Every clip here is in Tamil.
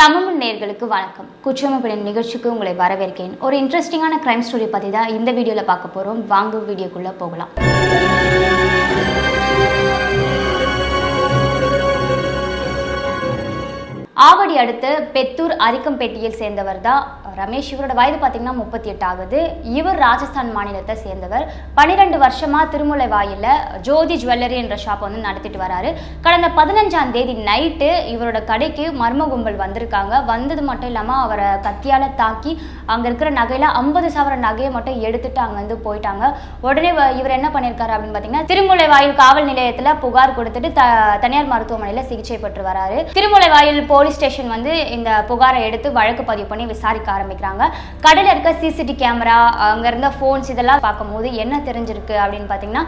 தமிழ் நேர்களுக்கு வணக்கம். குற்றமப்பின் நிகழ்ச்சிக்கு உங்களை வரவேற்கிறேன். ஒரு இன்ட்ரெஸ்டிங்கான கிரைம் ஸ்டோரி பற்றி தான் இந்த வீடியோவில் பார்க்க போகிறோம் வாங்க வீடியோக்குள்ளே போகலாம். ஆவடி அடுத்து பெத்தூர் அரிக்கம்பேட்டியில் சேர்ந்தவர் தான் ரமேஷ். இவரோட வயது பார்த்தீங்கன்னா முப்பத்தி எட்டு ஆகுது இவர் ராஜஸ்தான் மாநிலத்தை சேர்ந்தவர். பன்னிரெண்டு வருஷமா திருமுலை வாயில ஜோதி ஜுவல்லரி என்ற ஷாப் வந்து நடத்திட்டு வராரு. கடந்த பதினஞ்சாம் தேதி நைட்டு இவரோட கடைக்கு மர்ம கும்பல் வந்திருக்காங்க. வந்தது மட்டும் இல்லாமல் அவரை கத்தியால தாக்கி அங்கே இருக்கிற நகையில ஐம்பது சவர நகையை மட்டும் எடுத்துட்டு அங்கேருந்து போயிட்டாங்க. உடனே இவர் என்ன பண்ணியிருக்காரு அப்படின்னு பார்த்தீங்கன்னா திருமுலை வாயில் காவல் நிலையத்தில் புகார் கொடுத்துட்டு த தனியார் மருத்துவமனையில் சிகிச்சை பெற்று வராரு. திருமுலை வாயில் போலீஸ் ஸ்டேஷன் வந்து இந்த புகாரை எடுத்து வழக்கு பதிவு பண்ணி விசாரிக்க ஆரம்பிக்கிறாங்க. கடையில் இருக்க சிசிடி கேமரா அங்கே இருந்த ஃபோன்ஸ் இதெல்லாம் பார்க்கும்போது என்ன தெரிஞ்சிருக்கு அப்படின்னு பார்த்தீங்கன்னா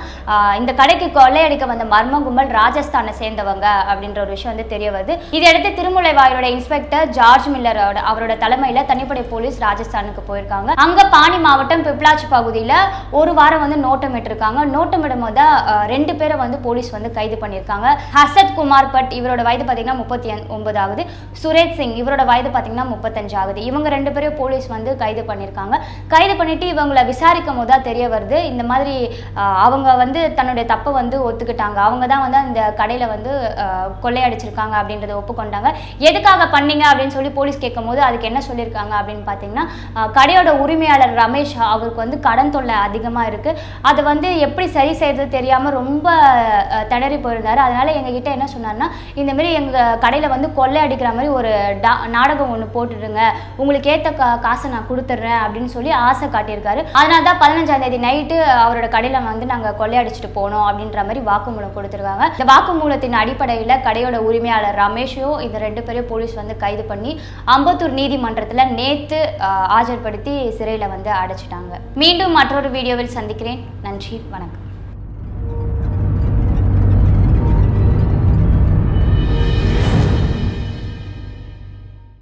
இந்த கடைக்கு கொள்ளையடிக்க வந்த மர்ம கும்பல் ராஜஸ்தானை சேர்ந்தவங்க அப்படின்ற ஒரு விஷயம் வந்து தெரிய வருது. இதையடுத்து திருமுலை வாயிலோட இன்ஸ்பெக்டர் ஜார்ஜ் மில்லரோட அவரோட தலைமையில் தனிப்படை போலீஸ் ராஜஸ்தானுக்கு போயிருக்காங்க. அங்கே பாணி மாவட்டம் பிப்லாச் பகுதியில் ஒரு வாரம் வந்து நோட்டமிட்டிருக்காங்க. நோட்டமிடும் போது ரெண்டு பேரை வந்து போலீஸ் வந்து கைது பண்ணியிருக்காங்க. ஹசத் குமார் பட் இவரோட வயது பார்த்தீங்கன்னா முப்பத்தி ஒன்பது ஆகுது. சுரேஷ் சிங் இவரோட வயது பார்த்தீங்கன்னா முப்பத்தஞ்சு ஆகுது. இவங்க ரெண்டு பேரும் போலீஸ் வந்து கைது பண்ணியிருக்காங்க கைது பண்ணிட்டு இவங்களை விசாரிக்கும் போது தான் தெரிய வருது. இந்த மாதிரி அவங்க வந்து தன்னுடைய தப்பை வந்து ஒத்துக்கிட்டாங்க. அவங்க தான் வந்து அந்த கடையில் வந்து கொள்ளையடிச்சிருக்காங்க அப்படின்றத ஒப்புக்கொண்டாங்க. எதுக்காக பண்ணீங்க அப்படின்னு சொல்லி போலீஸ் கேட்கும்போது அதுக்கு என்ன சொல்லியிருக்காங்க அப்படின்னு பார்த்தீங்கன்னா கடையோட உரிமையாளர் ரமேஷ் அவருக்கு வந்து கடன் தொல்லை அதிகமாக இருக்குது அதை வந்து எப்படி சரி செய்யறது தெரியாமல் ரொம்ப திணறி போயிருந்தார். அதனால் எங்ககிட்ட என்ன சொன்னார்னா இந்தமாரி எங்கள் கடையில் வந்து கொள்ளையடி அடிக்கிற மாதிரி ஒரு டா நாடகம் ஒன்று போட்டுடுங்க. உங்களுக்கு ஏற்ற கா காசை நான் கொடுத்துட்றேன் அப்படின்னு சொல்லி ஆசை காட்டியிருக்காரு. அதனால தான் பதினஞ்சாம் தேதி நைட்டு அவரோட கடையில் வந்து நாங்கள் கொள்ளையடிச்சிட்டு போனோம் அப்படின்ற மாதிரி வாக்குமூலம் கொடுத்துருக்காங்க. இந்த வாக்குமூலத்தின் அடிப்படையில் கடையோட உரிமையாளர் ரமேஷையும் இந்த ரெண்டு பேரையும் போலீஸ் வந்து கைது பண்ணி அம்பத்தூர் நீதிமன்றத்தில் நேற்று ஆஜர்படுத்தி சிறையில் வந்து அடைச்சிட்டாங்க. மீண்டும் மற்றொரு வீடியோவில் சந்திக்கிறேன். நன்றி வணக்கம்.